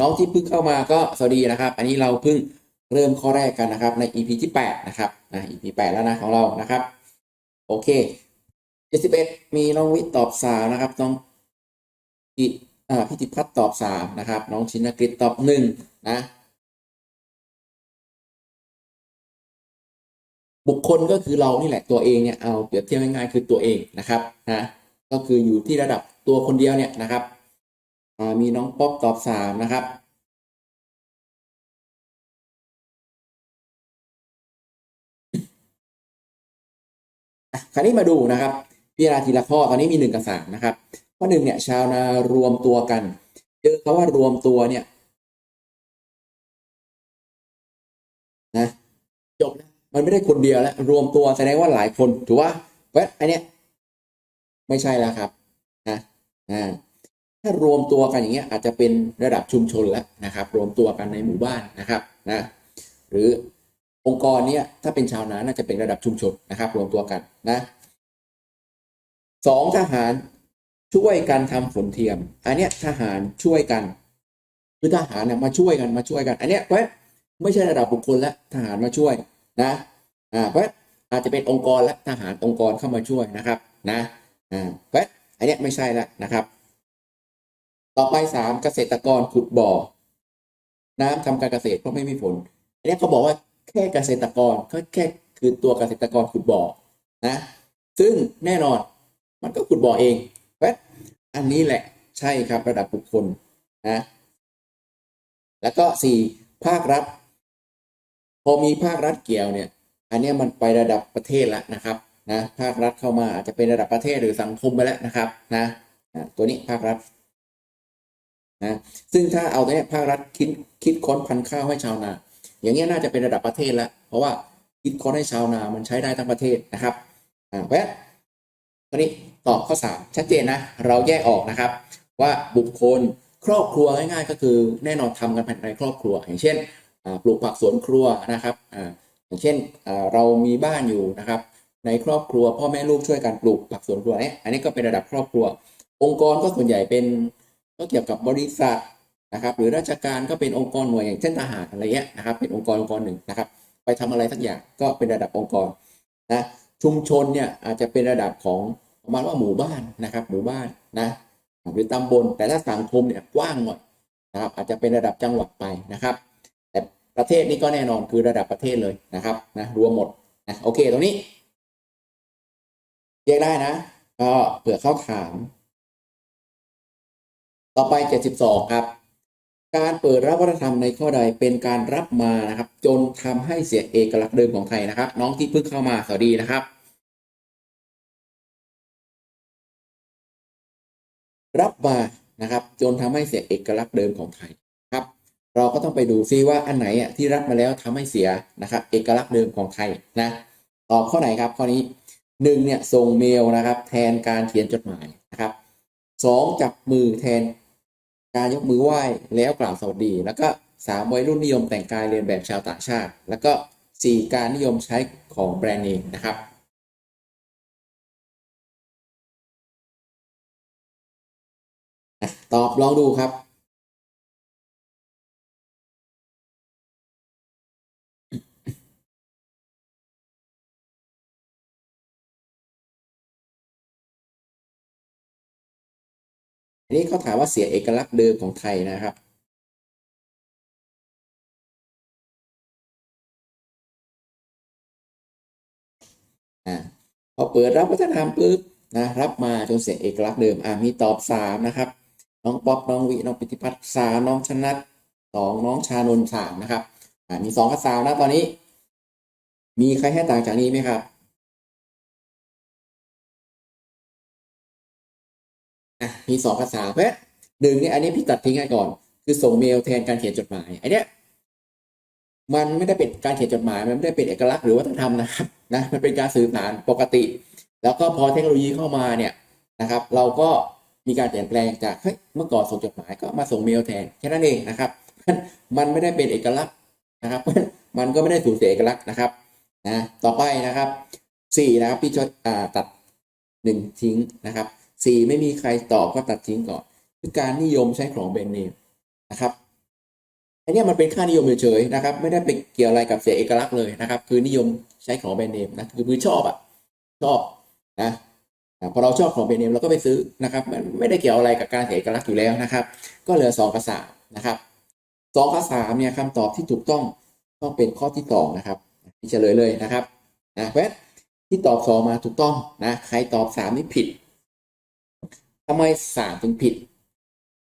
น้องที่เพิ่งเข้ามาก็สวัสดีนะครับ อันนี้เราเพิ่งเริ่มข้อแรกกันนะครับใน EP ที่แปดนะครับนะ EP แปดแล้วนะของเรานะครับ โอเคเจ็ดสิบเอ็ดมีน้องวิตอบสามนะครับ น้องอิอ่าพิธิพัฒน์ตอบสามนะครับ น้องชินกฤษตอบหนึ่งนะบุคคลก็คือเรานี่แหละตัวเองเนี่ยเอาเปรียบเทียบง่ายๆคือตัวเองนะครับนะก็คืออยู่ที่ระดับตัวคนเดียวเนี่ยนะครับ มีน้องป๊อปตอบสามนะครับคราวนี้มาดูนะครับพิจารณาทีละข้อตอนนี้มีหนึ่งกับสามนะครับข้อหนึ่งเนี่ยชาวนารวมตัวกันเจอคาว่ารวมตัวเนี่ยนะจบนะมันไม่ได้คนเดียวแล้วรวมตัวแสดงว่าหลายคน ถือว่าเวทอันเนี้ยไม่ใช่แล้วครับนะอ่า ถ้ารวมตัวกันอย่างเงี้ยอาจจะเป็นระดับชุมชนแล้วนะครับ รวมตัวกันในหมู่บ้านนะครับนะหรือองค์กรเนี้ยถ้าเป็นชาวนาน่าจะเป็นระดับชุมชนนะครับ รวมตัวกันนะสองทหารช่วยกันทำฝนเทียม อันเนี้ยทหารช่วยกันคือทหารเนี่ยมาช่วยกันมาช่วยกัน อันเนี้ยเพราะไม่ใช่ระดับบุคคลแล้วทหารมาช่วยนะอ่าเพราะอาจจะเป็นองค์กรและทหารองค์กรเข้ามาช่วยนะครับนะอ่าเพราะอันเนี้ยไม่ใช่แล้วนะครับ ต่อไปสามเกษตรกรขุดบ่อ น้ำทำการเกษตรเพราะไม่มีฝนอันนี้เขาบอกว่าแค่เกษตรกรก็แค่คือตัวเกษตรกรขุดบ่อนะ ซึ่งแน่นอนมันก็ขุดบ่อเองเพราะอันนี้แหละใช่ครับระดับบุคคลนะแล้วก็สี่ภาครัฐ พอมีภาครัฐเกี่ยวเนี่ย อันนี้มันไประดับประเทศแล้วนะครับนะภาครัฐเข้ามาอาจจะเป็นระดับประเทศหรือสังคมไปแล้วนะครับนะตัวนี้ภาครัฐ นะซึ่งถ้าเอาตัวเนี้ยภาครัฐคิดคิดค้นพันธุ์ข้าวให้ชาวนา อย่างเงี้ยน่าจะเป็นระดับประเทศแล้ว เพราะว่าคิดค้นให้ชาวนามันใช้ได้ทั้งประเทศนะครับอ่าเพราะฉะนั้นตอนนี้ตอบข้อสามชัดเจนนะ เราแยกออกนะครับ ว่าบุคคลครอบครัวง่ายๆ ก็คือแน่นอนทำกันภายในครอบครัว อย่างเช่นปลูกผักสวนครัวนะครับออย่างเช่นเรามีบ้านอยู่นะครับ ในครอบครัวพ่อแม่ลูกช่วยกันปลูกผักสวนครัวเนี่ยอันนี้ก็เป็นระดับครอบครัว องค์กรก็ส่วนใหญ่เป็น ก็เกี่ยวกับบริษัทนะครับ หรือราชการก็เป็นองค์กรหน่วยอย่างเช่นทหารอะไรเงี้ยนะครับ เป็นองค์กรองค์กรหนึ่งนะครับ ไปทำอะไรสักอย่างก็เป็นระดับองค์กรนะชุมชนเนี่ยอาจจะเป็นระดับของประมาณว่าหมู่บ้านนะครับ หมู่บ้านนะหรือตำบลแต่ถ้าสังคมเนี่ยกว้างหน่อยนะครับ อาจจะเป็นระดับจังหวัดไปนะครับ แต่ประเทศนี้ก็แน่นอนคือระดับประเทศเลยนะครับนะรวมหมดนะโอเคตรงนี้เรียกได้นะก็เผื่อเข้าถาม ต่อไป 72 ครับ การเปิดรับวัฒนธรรมในข้อใดเป็นการรับมานะครับ จนทำให้เสียเอกลักษณ์เดิมของไทยนะครับ น้องที่เพิ่งเข้ามาสวัสดีนะครับ รับมานะครับ จนทำให้เสียเอกลักษณ์เดิมของไทยครับ เราก็ต้องไปดูซิว่าอันไหนอะที่รับมาแล้วทำให้เสียนะครับ เอกลักษณ์เดิมของไทยนะตอบข้อไหนครับข้อนี้หนึ่งเนี่ยส่งเมลนะครับ แทนการเขียนจดหมายนะครับสองจับมือแทน การยกมือไหว้แล้วกล่าวสวัสดี แล้วก็สามวัยรุ่นนิยมแต่งกายเรียนแบบชาวต่างชาติ แล้วก็สี่การนิยมใช้ของแบรนด์เนมนะครับตอบลองดูครับ อันนี้เขาถามว่าเสียเอกลักษณ์เดิมของไทยนะครับอ่าพอเปิดรับวัฒนธรรมปุ๊บนะรับมาจนเสียเอกลักษณ์เดิมอ่ามีตอบสามนะครับ น้องป๊อปน้องวิน้องปิติพัฒน์สามน้องชนัทสองน้องชานนท์สามนะครับอ่ามีสองกับสามนะตอนนี้ มีใครให้ต่างจากนี้ไหมครับ อะมีสองภาษาเพราะหนึ่งเนี่ยอันนี้พี่ตัดทิ้งให้ก่อน คือส่งเมลแทนการเขียนจดหมายอันเนี้ยมันไม่ได้เป็นการเขียนจดหมาย มันไม่ได้เป็นเอกลักษณ์หรือวัฒนธรรมนะครับนะมันเป็นการสื่อสารปกติ แล้วก็พอเทคโนโลยีเข้ามาเนี่ยนะครับ เราก็มีการเปลี่ยนแปลงจากเฮ้ยเมื่อก่อนส่งจดหมายก็มาส่งเมลแทนแค่นั้นเองนะครับ มันไม่ได้เป็นเอกลักษณ์นะครับ มันก็ไม่ได้สูญเสียเอกลักษณ์นะครับนะต่อไปนะครับสี่นะครับพี่ชดตัดหนึ่งทิ้งนะครับ สี่ไม่มีใครตอบก็ตัดทิ้งก่อน คือการนิยมใช้ของแบรนด์เนมนะครับอันนี้มันเป็นค่านิยมเฉยๆนะครับ ไม่ได้ไปเกี่ยวอะไรกับเสียเอกลักษณ์เลยนะครับ คือนิยมใช้ของแบรนด์เนมนะคือมือชอบอะชอบนะพอเราชอบของแบรนด์เนมเราก็ไปซื้อนะครับ มันไม่ได้เกี่ยวอะไรกับการเสียเอกลักษณ์อยู่แล้วนะครับ ก็เหลือสองกับสามนะครับสองกับสามเนี่ยคำตอบที่ถูกต้องต้องเป็นข้อที่สองนะครับที่เฉลยเลยนะครับนะเพราะที่ตอบสองมาถูกต้องนะใครตอบสามนี่ผิด ทำไมสามถึงผิด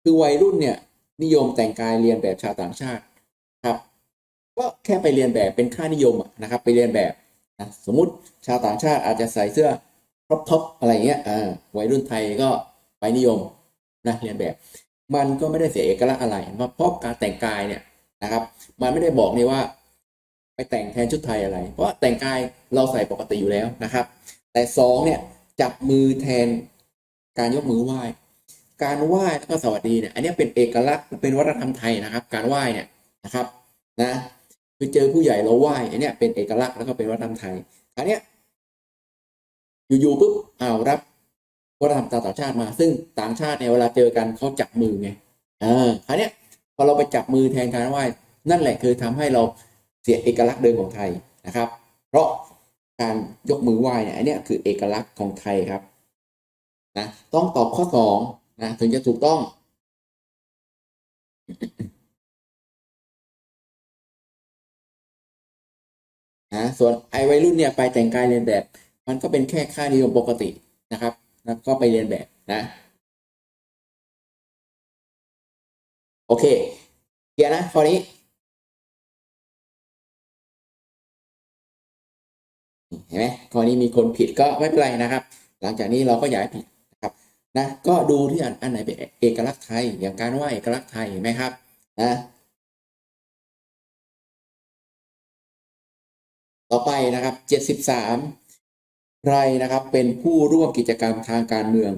คือวัยรุ่นเนี่ยนิยมแต่งกายเรียนแบบชาวต่างชาติครับ ก็แค่ไปเรียนแบบเป็นค่านิยมนะครับ ไปเรียนแบบนะสมมุติชาวต่างชาติอาจจะใส่เสื้อครอปท็อปอะไรเงี้ยอ่าวัยรุ่นไทยก็ไปนิยมนะเรียนแบบ มันก็ไม่ได้เสียเอกลักษณ์อะไรเพราะการแต่งกายเนี่ยนะครับ มันไม่ได้บอกนี่ว่า ไปแต่งแทนชุดไทยอะไร เพราะแต่งกายเราใส่ปกติอยู่แล้วนะครับ แต่สองเนี่ยจับมือแทน การยกมือไหว้ การไหว้แล้วก็สวัสดีเนี่ย อันนี้เป็นเอกลักษณ์เป็นวัฒนธรรมไทยนะครับ การไหว้เนี่ยนะครับ นะคือเจอผู้ใหญ่เราไหว้อันนี้เป็นเอกลักษณ์แล้วก็เป็นวัฒนธรรมไทยอันเนี้ยอยู่ๆปุ๊บเอารับวัฒนธรรมต่างชาติมา ซึ่งต่างชาติเนี่ยเวลาเจอกันเขาจับมือไงอ่าอันเนี้ยพอเราไปจับมือแทนการไหว้นั่นแหละคือทำให้เราเสียเอกลักษณ์เดิมของไทยนะครับ เพราะการยกมือไหว้เนี่ยอันนี้คือเอกลักษณ์ของไทยครับ นะต้องตอบข้อสองนะถึงจะถูกต้อง นะส่วนไอ้วัยรุ่นเนี่ยไปแต่งกายเรียนแบบ มันก็เป็นแค่ค่านิยมปกตินะครับแล้วก็ไปเรียนแบบนะ โอเคเคลียร์นะข้อนี้เห็นไหมข้อนี้มีคนผิดก็ไม่เป็นไรนะครับ หลังจากนี้เราก็อย่าให้ผิด นะก็ดูที่อันอันไหนเป็นเอกลักษณ์ไทย อย่างการว่าเอกลักษณ์ไทยเห็นไหมครับนะต่อไปนะครับเจ็ดสิบสามใครนะครับเป็นผู้ร่วมกิจกรรมทางการเมือง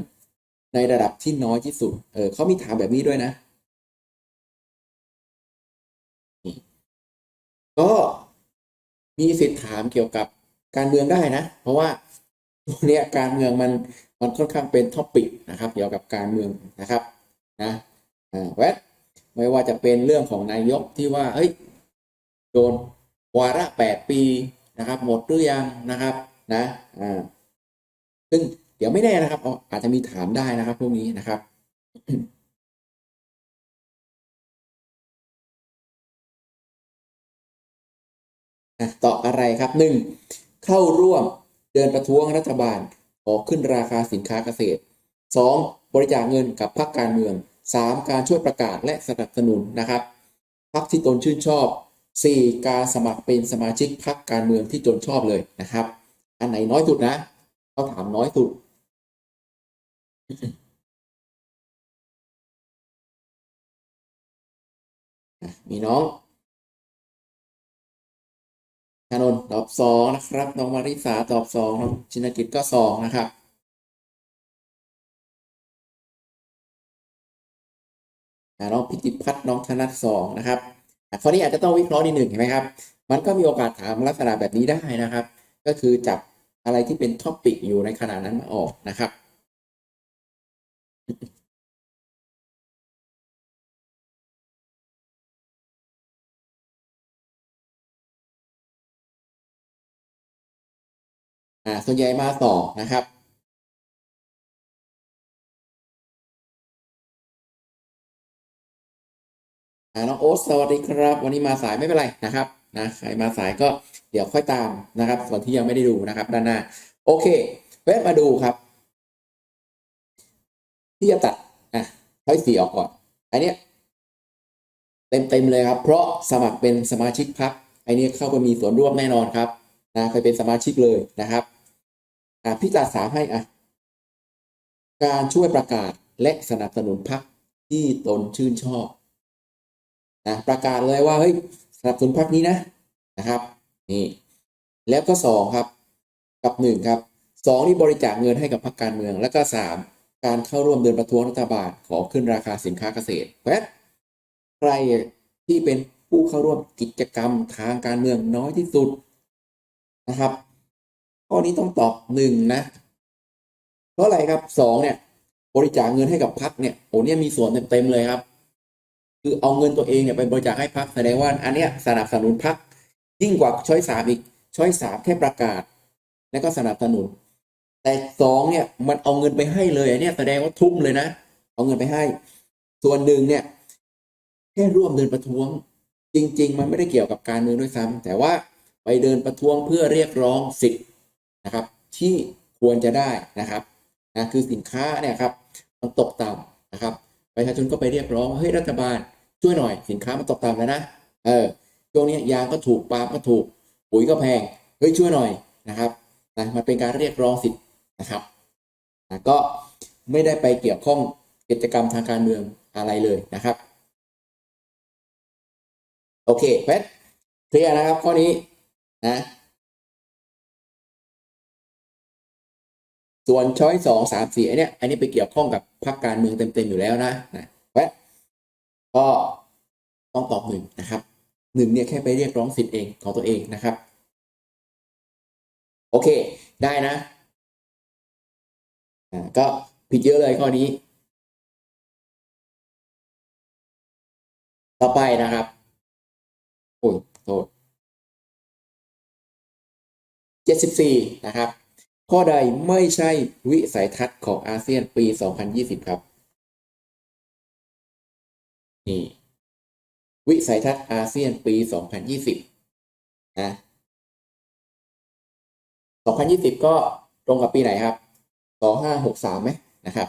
ในระดับที่น้อยที่สุดเออเขามีถามแบบนี้ด้วยนะ ก็มีสิทธิ์ถามเกี่ยวกับการเมืองได้นะ เพราะว่าตรงเนี้ยการเมืองมัน มันค่อนข้างเป็นท็อปิกนะครับเกี่ยวกับการเมืองนะครับนะแวะไม่ว่าจะเป็นเรื่องของนายกที่ว่าเฮ้ยโดนวาระแปดปีนะครับ หมดหรือยังนะครับนะอ่าซึ่งเดี๋ยวไม่แน่นะครับ อาจจะมีถามได้นะครับ พวกนี้นะครับอะตออะไรครับหนึ่งเข้าร่วมเดินประท้วงรัฐบาล ขอขึ้นราคาสินค้าเกษตรสองบริจาคเงินกับพรรคการเมืองสามการช่วยประกาศและสนับสนุนนะครับพรรคที่ตนชื่นชอบสี่การสมัครเป็นสมาชิกพรรคการเมืองที่ตนชอบเลยนะครับ อันไหนน้อยสุดนะเขาถามน้อยสุดมีน้องานนท์ตอบสองนะครับ น้องมาริสาตอบสองน้องชินกิจก็สองนะครับ น้องพิติพัฒน์น้องธนัทสองนะครับข้อนี้อาจจะต้องวิเคราะห์นิดหนึ่งเห็นไหมครับ มันก็มีโอกาสถามลักษณะแบบนี้ได้นะครับ ก็คือจับอะไรที่เป็นท็อปิกอยู่ในขณะนั้นมาออกนะครับ อ่าส่วนใหญ่มาต่อนะครับน้องโอ๊ตสวัสดีครับ วันนี้มาสายไม่เป็นไรนะครับนะใครมาสายก็เดี๋ยวค่อยตามนะครับ ส่วนที่ยังไม่ได้ดูนะครับ ด้านหน้า โอเคแวะมาดูครับ ที่จะตัดอะช้อยสีออกก่อนอันเนี้ยเต็มเต็มเลยครับ เพราะสมัครเป็นสมาชิกพรรคไอ้นี้เข้าไปมีส่วนร่วมแน่นอนครับนะเคยเป็นสมาชิกเลยนะครับ อะพี่จัดสาให้อะการช่วยประกาศและสนับสนุนพรรคที่ตนชื่นชอบนะประกาศเลยว่าเฮ้ยสนับสนุนพรรคนี้นะนะครับนี่แล้วก็สองครับ กับหนึ่งครับสองนี่บริจาคเงินให้กับพรรคการเมือง แล้วก็สามการเข้าร่วมเดินประท้วงรัฐบาลขอขึ้นราคาสินค้าเกษตรเพราะใครที่เป็นผู้เข้าร่วมกิจกรรมทางการเมืองน้อยที่สุดนะครับ ข้อนี้ต้องตอบหนึ่งนะ เพราะอะไรครับสองเนี่ย บริจาคเงินให้กับพรรคเนี่ยโอ้เนี่ยมีส่วนเต็มๆเลยครับ คือเอาเงินตัวเองเนี่ยไปบริจาคให้พรรคแสดงว่าอันเนี้ยสนับสนุนพรรคยิ่งกว่าช้อยสามอีกช้อยสามแค่ประกาศ แล้วก็สนับสนุน แต่สองเนี่ยมันเอาเงินไปให้เลยอันเนี้ยแสดงว่าทุ่มเลยนะเอาเงินไปให้ ส่วนหนึ่งเนี่ยแค่ร่วมเดินประท้วง จริง ๆ มันไม่ได้เกี่ยวกับการเมืองด้วยซ้ำแต่ว่าไปเดินประท้วงเพื่อเรียกร้องสิทธิ นะครับที่ควรจะได้นะครับนะคือสินค้าเนี่ยครับมันตกต่ำนะครับประชาชนก็ไปเรียกร้องเฮ้ยรัฐบาลช่วยหน่อยสินค้ามันตกต่ำแล้วนะเออช่วงนี้ยางก็ถูกปาล์มก็ถูกปุ๋ยก็แพงเฮ้ยช่วยหน่อยนะครับนะมันเป็นการเรียกร้องสิทธิ์นะครับนะก็ไม่ได้ไปเกี่ยวข้องกิจกรรมทางการเมืองอะไรเลยนะครับโอเคเพชรเคลียร์นะครับข้อนี้นะ ส่วนช้อยสองสามสี่อันเนี้ยอันนี้ไปเกี่ยวข้องกับพรรคการเมืองเต็มๆอยู่แล้วนะนะแวะก็ต้องตอบหนึ่งนะครับหนึ่งเนี่ยแค่ไปเรียกร้องสิทธิ์เองของตัวเองนะครับ โอเค ได้นะอ่าก็ผิดเยอะเลยข้อนี้ ต่อไปนะครับโอ้ยโทษเจ็ดสิบสี่นะครับ ข้อใดไม่ใช่วิสัยทัศน์ของอาเซียนปี 2020 ครับ นี่ วิสัยทัศน์อาเซียนปี 2020 นะ 2020 ก็ตรงกับปีไหนครับ 2563ไหมนะครับ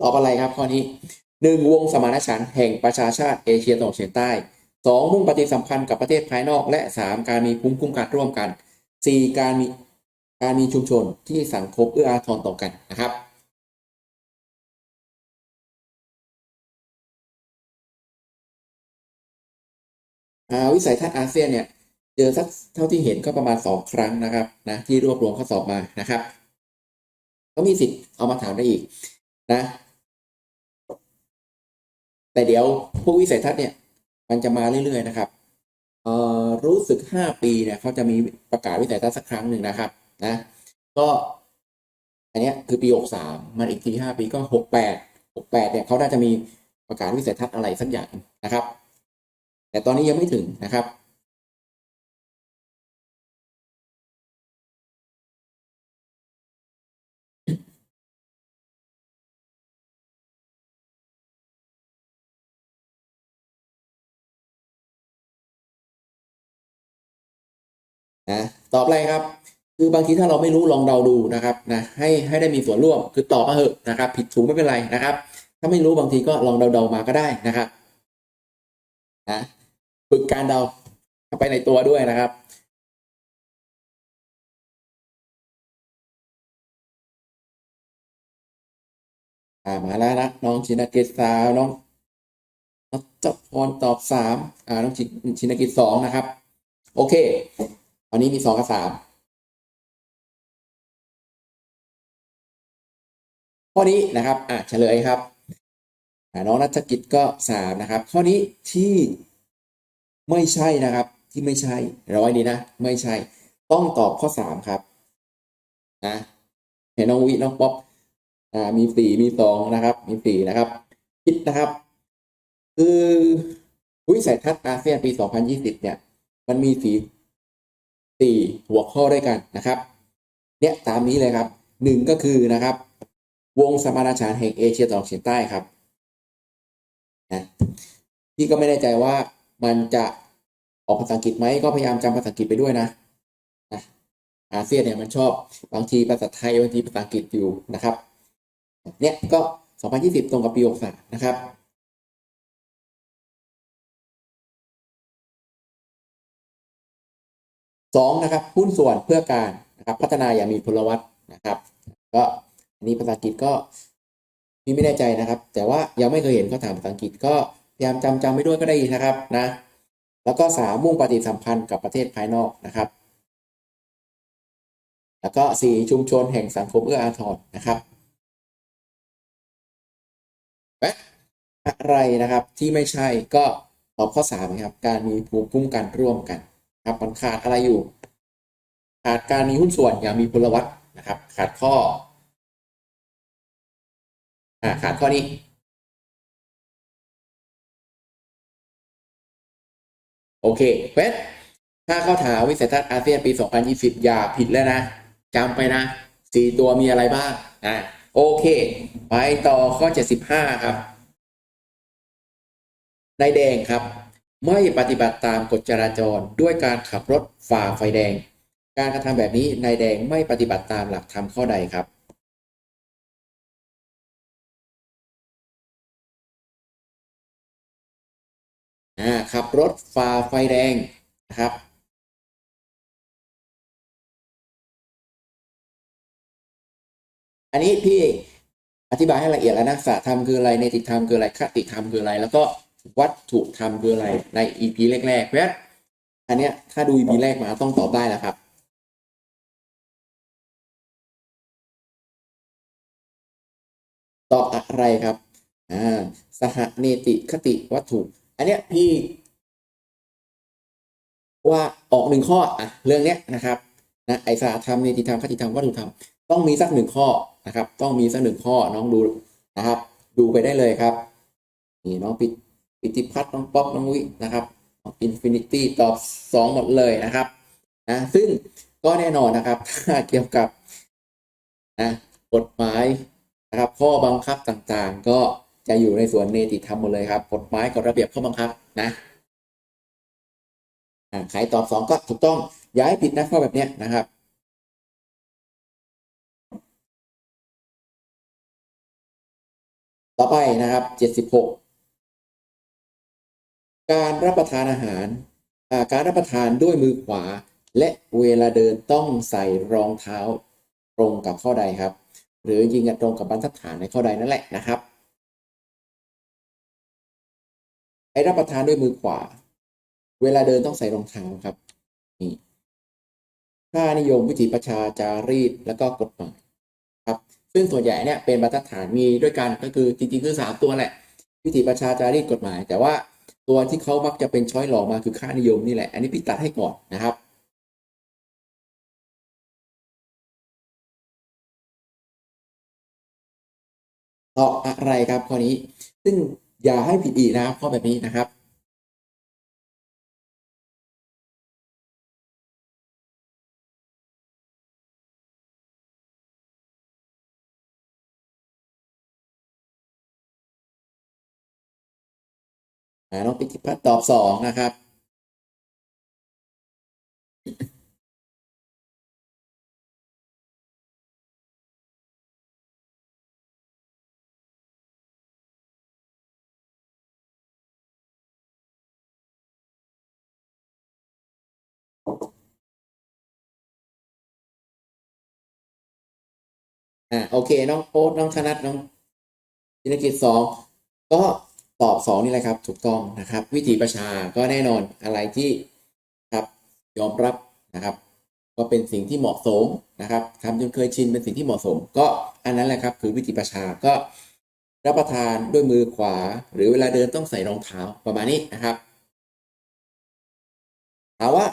ตอบอะไรครับข้อนี้หนึ่งวงสมานฉันท์แห่งประชาชาติเอเชียตะวันออกเฉียงใต้ สองมุ่งปฏิสัมพันธ์กับประเทศภายนอก และสามการมีภูมิคุ้มกันร่วมกันสี่การมีการมีชุมชนที่สังคมเอื้ออาทรต่อกันนะครับ วิสัยทัศน์อาเซียนเนี่ยเจอสักเท่าที่เห็นก็ประมาณสองครั้งนะครับนะที่รวบรวมข้อสอบมานะครับ ก็มีสิทธิ์เอามาถามได้อีกนะ แต่เดี๋ยวพวกวิสัยทัศน์เนี่ย มันจะมาเรื่อยๆนะครับเอ่อรู้สึก 5 ปีเนี่ยเขาจะมีประกาศวิสัยทัศน์สักครั้งหนึ่งนะครับนะก็อันเนี้ยคือปี63มันอีกที5ปีก็ 68 68เนี่ยเขาน่าจะมีประกาศวิสัยทัศน์อะไรสักอย่างนะครับ แต่ตอนนี้ยังไม่ถึงนะครับ นะตอบอะไรครับ คือบางทีถ้าเราไม่รู้ลองเดาดูนะครับนะให้ให้ได้มีส่วนร่วมคือตอบมาเหอะนะครับ ผิดถูกไม่เป็นไรนะครับ ถ้าไม่รู้บางทีก็ลองเดาๆมาก็ได้นะครับนะฝึกการเดาเข้าไปในตัวด้วยนะครับอ่ามาแล้วนะน้องชินาเกิจสาวน้องน้องจบพรตอบสามอ่าน้องชิชินกิจสองนะครับ โอเค อนนี้มีสองกับสามข้อนี้นะครับอะเฉลยครับน้องนัฐกิจก็สามนะครับ ข้อนี้ที่ไม่ใช่นะครับที่ไม่ใช่ร้อยดีนะ ไม่ใช่ ต้องตอบข้อสามครับนะเห็นน้องวิน้องป๊อปอ่ามีสี่มีสองนะครับ มีสี่นะครับคิดนะครับ คือวิสัยทัศน์อาเซียนปี 2020 เนี่ย มันมีสี สี่หัวข้อด้วยกันนะครับเนี่ยตามนี้เลยครับหนึ่งก็คือนะครับ วงสมานฉันแห่งเอเชียตะวันออกเฉียงใต้ครับนะพี่ก็ไม่แน่ใจว่ามันจะออกภาษาอังกฤษไหมก็พยายามจำภาษาอังกฤษไปด้วยนะนะอาเซียนเนี่ยมันชอบบางทีภาษาไทยบางทีภาษาอังกฤษอยู่นะครับเนี่ยก็ 2020 ตรงกับปี 63 นะครับ สองนะครับหุ้นส่วนเพื่อการนะครับพัฒนาอย่างมีพลวัตนะครับก็อันนี้ภาษาอังกฤษก็พี่ไม่แน่ใจนะครับ แต่ว่ายังไม่เคยเห็นเขาถามภาษาอังกฤษก็พยายามจำจำไปด้วยก็ได้นะครับนะแล้วก็สามมุ่งปฏิสัมพันธ์กับประเทศภายนอกนะครับ แล้วก็สี่ชุมชนแห่งสังคมเอื้ออาทรนะครับอะไรนะครับที่ไม่ใช่ก็ตอบข้อสามครับการมีภูมิคุ้มกันร่วมกัน ครับมันขาดอะไรอยู่ ขาดการมีหุ้นส่วนอย่างมีพลวัตนะครับ ขาดข้ออ่าขาดข้อนี้โอเคเพชรถ้าเข้าถาวิสัยทัศน์อาเซียนปี 2020 อย่าผิดแล้วนะจำไปนะสี่ตัวมีอะไรบ้างอ่าโอเค ไปต่อข้อ 75 ครับนายแดงครับ ไม่ปฏิบัติตามกฎจราจรด้วยการขับรถฝ่าไฟแดง การกระทำแบบนี้นายแดงไม่ปฏิบัติตามหลักธรรมข้อใดครับ ขับรถฝ่าไฟแดงนะครับ อันนี้พี่อธิบายให้ละเอียดแล้วนะสาธรรมคืออะไรเนติธรรมคืออะไรคติธรรมคืออะไรแล้วก็ วัตถุธรรมคืออะไรใน EP แรกๆเพราะฉะนั้นอันเนี้ยถ้าดู EP แรกมาต้องตอบได้แล้วครับตอบอะไรครับอ่าสหเนติคติวัตถุ อันเนี้ยพี่ว่าออกหนึ่งข้ออะเรื่องเนี้ยนะครับนะไอสาธรรมเนติธรรมคติธรรมวัตถุธรรมต้องมีสักหนึ่งข้อนะครับ ต้องมีสักหนึ่งข้อน้องดูนะครับ ดูไปได้เลยครับ นี่น้องปิด ปิติพัฒน์น้องป๊อกน้องวินะครับอินฟินิตี้ตอบสองหมดเลยนะครับนะซึ่งก็แน่นอนนะครับเกี่ยวกับนะกฎหมายนะครับข้อบังคับต่างๆ ก็จะอยู่ในส่วนเนติธรรมหมดเลยครับกฎหมายกฎระเบียบข้อบังคับนะอ่าใครตอบสองก็ถูกต้องอย่าให้ผิดนะข้อแบบนี้นะครับต่อไปนะครับเจ็ดสิบห การรับประทานอาหาร การรับประทานด้วยมือขวา และเวลาเดินต้องใส่รองเท้าตรงกับข้อใดครับ หรือยิงกันตรงกับบรรทัดฐานในข้อใดนั่นแหละนะครับไอ้รับประทานด้วยมือขวา เวลาเดินต้องใส่รองเท้าครับนี่ค่านิยมวิถีประชาจารีตแล้วก็กฎหมายครับ ซึ่งส่วนใหญ่เนี่ยเป็นบรรทัดฐานมีด้วยกันก็คือจริงๆคือสามตัวแหละ วิถีประชาจารีตกฎหมาย แต่ว่า ตัวที่เขามักจะเป็นช้อยหลอกมาคือค่านิยมนี่แหละ อันนี้พี่ตัดให้ก่อนนะครับตอบอะไรครับข้อนี้ ซึ่งอย่าให้ผิดอีกนะครับข้อแบบนี้นะครับ น้องปิติพัฒน์ตอบสองนะครับ อ่าโอเค น้องโอ๊ตน้องธนัทน้องธินกิจสองก็ ตอบสองนี่แหละครับ ถูกต้องนะครับ วิถีประชาก็แน่นอนอะไรที่ครับยอมรับนะครับ ก็เป็นสิ่งที่เหมาะสมนะครับทำจนเคยชินเป็นสิ่งที่เหมาะสม ก็อันนั้นแหละครับ คือวิถีประชาก็รับประทานด้วยมือขวา หรือเวลาเดินต้องใส่รองเท้าประมาณนี้นะครับถามว่า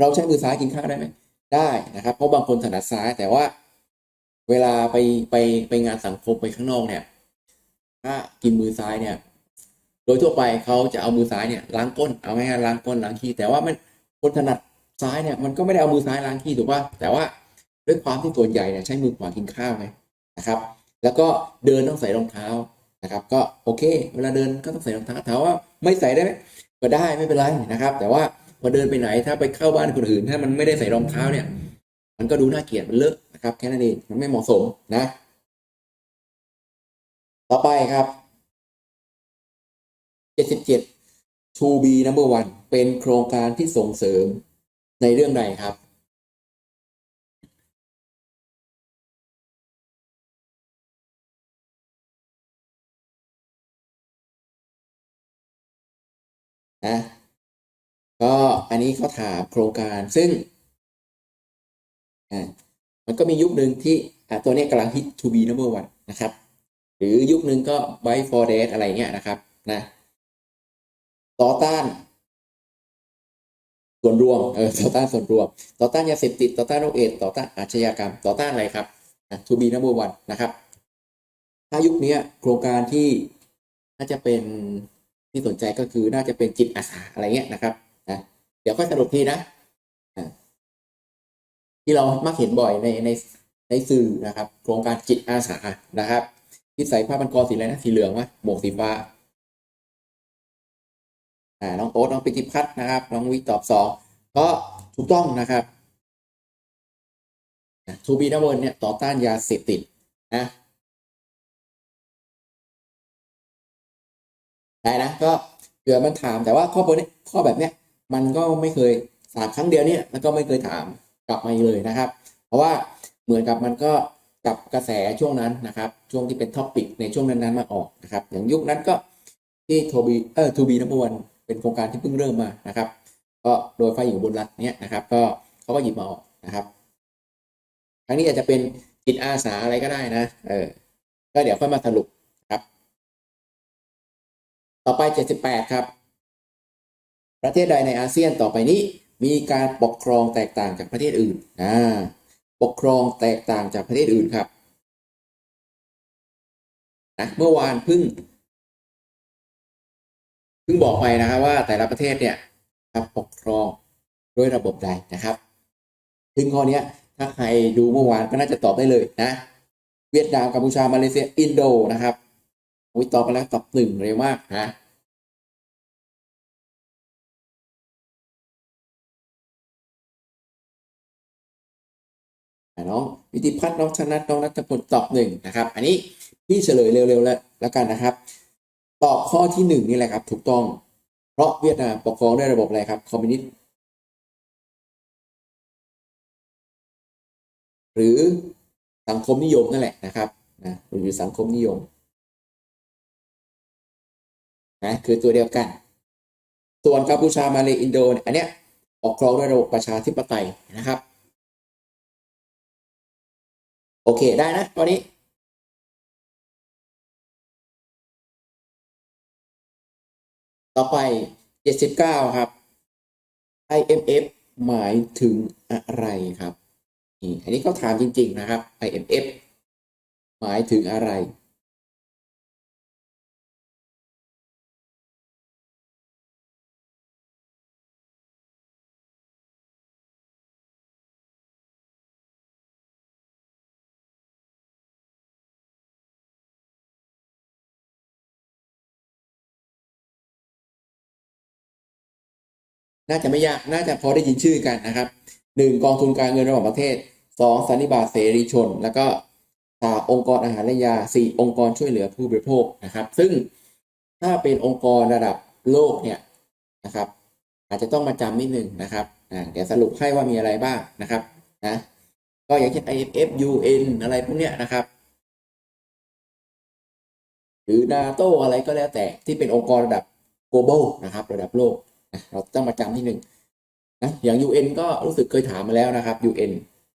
เราใช้มือซ้ายกินข้าวได้ไหมได้นะครับ เพราะบางคนถนัดซ้ายแต่ว่าเวลาไปไปไปงานสังคมไปข้างนอกเนี่ย ถ้ากินมือซ้ายเนี่ย โดยทั่วไปเขาจะเอามือซ้ายเนี่ยล้างก้นเอาง่ายๆล้างก้นล้างขี้แต่ว่ามันคนถนัดซ้ายเนี่ยมันก็ไม่ได้เอามือซ้ายล้างขี้ถูกป่ะแต่ว่าด้วยความที่ส่วนใหญ่เนี่ยใช้มือขวากินข้าวไงนะครับ แล้วก็เดินต้องใส่รองเท้านะครับ ก็โอเค เวลาเดินก็ต้องใส่รองเท้าถามว่าไม่ใส่ได้ไหมก็ได้ไม่เป็นไรนะครับ แต่ว่าพอเดินไปไหนถ้าไปเข้าบ้านคนอื่น ถ้ามันไม่ได้ใส่รองเท้าเนี่ย มันก็ดูน่าเกลียดมันเลอะนะครับแค่นั้นเองมันไม่เหมาะสมนะ ต่อไปครับ 77 To be number one เป็นโครงการที่ส่งเสริมในเรื่องใดครับ นะ ก็อันนี้เขาถามโครงการซึ่งมันก็มียุคหนึ่งที่ตัวนี้กำลังฮิต to be number one นะครับ หรือยุคหนึ่งก็ buy for dead อะไรเงี้ยนะครับ นะ ต่อต้าน ส่วนรวมเออต่อต้านส่วนรวม ต่อต้านยาเสพติดต่อต้านโรคเอดต่อต้านอาชญากรรม ต่อต้านอะไรครับอะ to be number one นะครับ ถ้ายุคนี้โครงการที่น่าจะเป็นที่สนใจก็คือน่าจะเป็นจิตอาสาอะไรเงี้ยนะครับนะเดี๋ยวค่อยสรุปทีนะที่เรามักเห็นบ่อยในในในสื่อนะครับ โครงการจิตอาสานะครับที่ใส่ผ้าพันคอสีอะไรนะสีเหลืองวะหมวกสีฟ้า น้องโอ๊ตน้องปิติพัฒน์นะครับ น้องวิตอบสองก็ถูกต้องนะครับทูบีนเวิร์เนี่ยต่อต้านยาเสพติดนะได้นะก็เผื่อมันถามแต่ว่าข้อพวกนี้ข้อแบบเนี้ยมันก็ไม่เคยถามครั้งเดียวเนี่ยแล้วก็ไม่เคยถามกลับมาอีกเลยนะครับ เพราะว่าเหมือนกับมันก็กับกระแสช่วงนั้นนะครับ ช่วงที่เป็นท็อปปิกในช่วงนั้นๆมาออกนะครับ อย่างยุคนั้นก็ที่โทบีเออทูบีนัมเบอร์วัน เป็นโครงการที่เพิ่งเริ่มมานะครับ ก็โดยไฟหญิงบุญรัตน์เนี่ยนะครับ ก็เขาก็หยิบมาออกนะครับครั้งนี้อาจจะเป็นจิตอาสาอะไรก็ได้นะ เออ ก็เดี๋ยวค่อยมาสรุปครับ ต่อไป 78 ครับ ประเทศใดในอาเซียนต่อไปนี้ มีการปกครองแตกต่างจากประเทศอื่นอ่าปกครองแตกต่างจากประเทศอื่นครับนะเมื่อวานเพิ่ง เพิ่งบอกไปนะครับว่าแต่ละประเทศเนี่ยครับปกครองด้วยระบบใดนะครับถึงข้อนี้ถ้าใครดูเมื่อวานก็น่าจะตอบได้เลยนะ เวียดนามกัมพูชามาเลเซียอินโดนะครับวิตอบไปแล้วตอบหนึ่งเร็วมากนะน้องวิติพัฒน์น้องธนัทน้องนัทพลตอบหนึ่งนะครับ อันนี้พี่เฉลยเร็วๆแล้วแล้วกันนะครับ ตอบข้อที่หนึ่งนี่แหละครับ ถูกต้อง เพราะเวียดนามปกครองด้วยระบบอะไรครับ คอมมิวนิสต์หรือสังคมนิยมนั่นแหละนะครับนะหรือสังคมนิยมนะคือตัวเดียวกัน ส่วนกัมพูชามาเลอินโดนอันเนี้ยปกครองด้วยระบบประชาธิปไตยนะครับ โอเคได้นะตอนนี้ ต่อไป 79 ครับ IMF หมายถึงอะไรครับ อันนี้เขาถามจริง ๆ นะครับ IMF หมายถึงอะไร น่าจะไม่ยากน่าจะพอได้ยินชื่อกันนะครับหนึ่งกองทุนการเงินระหว่างประเทศสองสันนิบาตเสรีชน แล้วก็สามองค์กรอาหารและยาสี่องค์กรช่วยเหลือผู้บริโภคนะครับ ซึ่งถ้าเป็นองค์กรระดับโลกเนี่ยนะครับ อาจจะต้องมาจำนิดหนึ่งนะครับอ่าเดี๋ยวสรุปให้ว่ามีอะไรบ้างนะครับนะก็อย่างเช่น IMF UN อะไรพวกเนี้ยนะครับ หรือ NATO อะไรก็แล้วแต่ที่เป็นองค์กรระดับ global นะครับ ระดับโลก เราต้องมาจำที่หนึ่งนะอย่าง UN ก็รู้สึกเคยถามมาแล้วนะครับ UN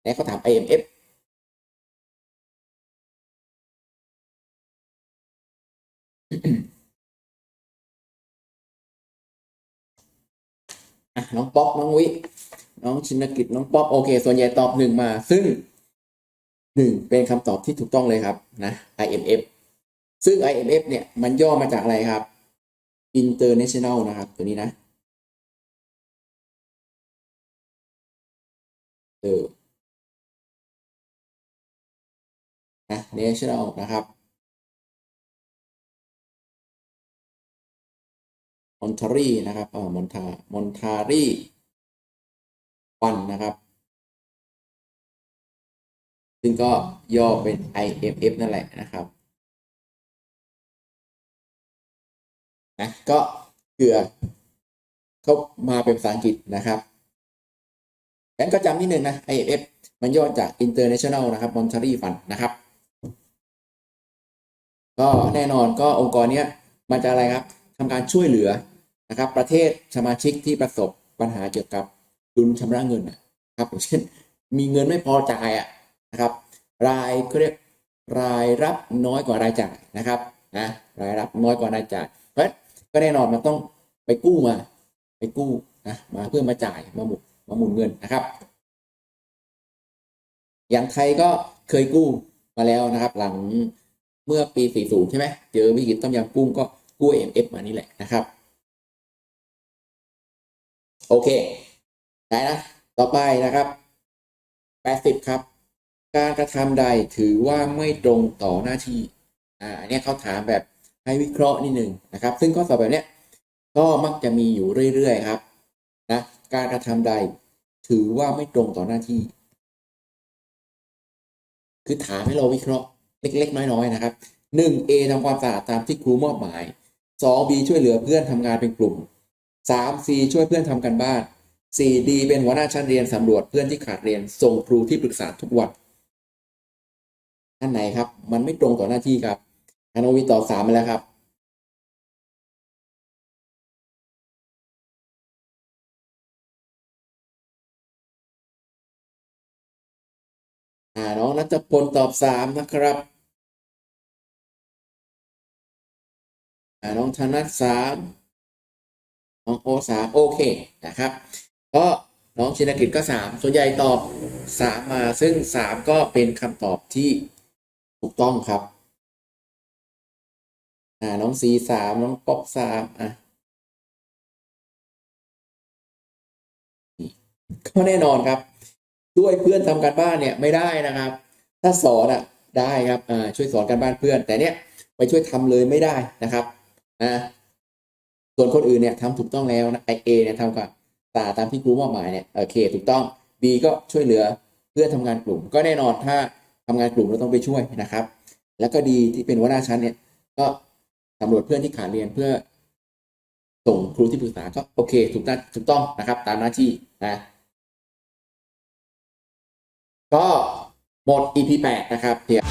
และเขาถาม IMF อะน้องป๊อกน้องวิ น้องชินกิจน้องป๊อกโอเค ส่วนใหญ่ตอบหนึ่งมา ซึ่งหนึ่งเป็นคำตอบที่ถูกต้องเลยครับนะ IMF ซึ่ง IMF เนี่ยมันย่อมาจากอะไรครับ International นะครับ ตัวนี้นะ ออนะ national นะครับ มอนทารีนะครับเออมอนทามอนทารีฟันนะครับ ซึ่งก็ย่อเป็น IMF นั่นแหละนะครับนะก็เกือเขามาเป็นภาษาอังกฤษนะครับ งั้นก็จำนิดนึงนะ IMF มันย่อจาก International นะครับ Monetary Fund นะครับ ก็แน่นอนก็องค์กรเนี้ยมันจะอะไรครับทำการช่วยเหลือนะครับ ประเทศสมาชิกที่ประสบปัญหาเกี่ยวกับดุลชำระเงินนะครับเช่นมีเงินไม่พอจ่ายอะนะครับ รายเขาเรียกรายรับน้อยกว่ารายจ่ายนะครับนะรายรับน้อยกว่ารายจ่ายเพราะก็แน่นอนมันต้องไปกู้มา ไปกู้นะมาเพื่อมาจ่ายมาหมุน มาหมุนเงินนะครับ อย่างไทยก็เคยกู้มาแล้วนะครับ หลังเมื่อปี 40 ใช่ไหมเจอวิกฤตต้มยำกุ้งก็กู้ IMF มานี่แหละนะครับ โอเค ได้นะ ต่อไปนะครับ 80 ครับ การกระทำใดถือว่าไม่ตรงต่อหน้าที่อ่าอันนี้ยเขาถามแบบให้วิเคราะห์นิดนึงนะครับ ซึ่งข้อสอบแบบเนี้ยก็มักจะมีอยู่เรื่อยๆครับนะ การกระทำใด ถือว่าไม่ตรงต่อหน้าที่ คือถามให้เราวิเคราะห์เล็ก ๆ น้อยๆนะครับหนึ่ง A ทำความสะอาดตามที่ครูมอบหมายสอง B ช่วยเหลือเพื่อนทำงานเป็นกลุ่มสาม C ช่วยเพื่อนทำกันบ้านสี่ D เป็นหัวหน้าชั้นเรียนสำรวจเพื่อนที่ขาดเรียนส่งครูที่ปรึกษาทุกวันอันไหนครับ มันไม่ตรงต่อหน้าที่ครับอันโนวีตอบสามไปแล้วครับ อ่าน้องนัทพลตอบสามนะครับอ่าน้องธนัทสามน้องโอสามโอเคนะครับ ก็น้องชินกิจก็สามส่วนใหญ่ตอบสามมาซึ่งสามก็เป็นคำตอบที่ถูกต้องครับอ่าน้องซีสามน้องป๊อปสามอะก็แน่นอนครับ ช่วยเพื่อนทำการบ้านเนี่ยไม่ได้นะครับ ถ้าสอนอะได้ครับอ่าช่วยสอนการบ้านเพื่อน แต่เนี้ยไปช่วยทำเลยไม่ได้นะครับนะส่วนคนอื่นเนี่ยทำถูกต้องแล้วนะไอเอเนี่ยทำกับตาตามที่ครูมอบหมายเนี่ยโอเค ถูกต้อง B ก็ช่วยเหลือเพื่อนทำงานกลุ่ม ก็แน่นอนถ้าทำงานกลุ่มเราต้องไปช่วยนะครับ แล้วก็ดีที่เป็นหัวหน้าชั้นเนี่ย ก็สำรวจเพื่อนที่ขาดเรียนเพื่อส่งครูที่ปรึกษาก็โอเค ถูกต้องถูกต้องนะครับ ตามหน้าที่นะ ก็หมด EP 8 นะครับเดี๋ยว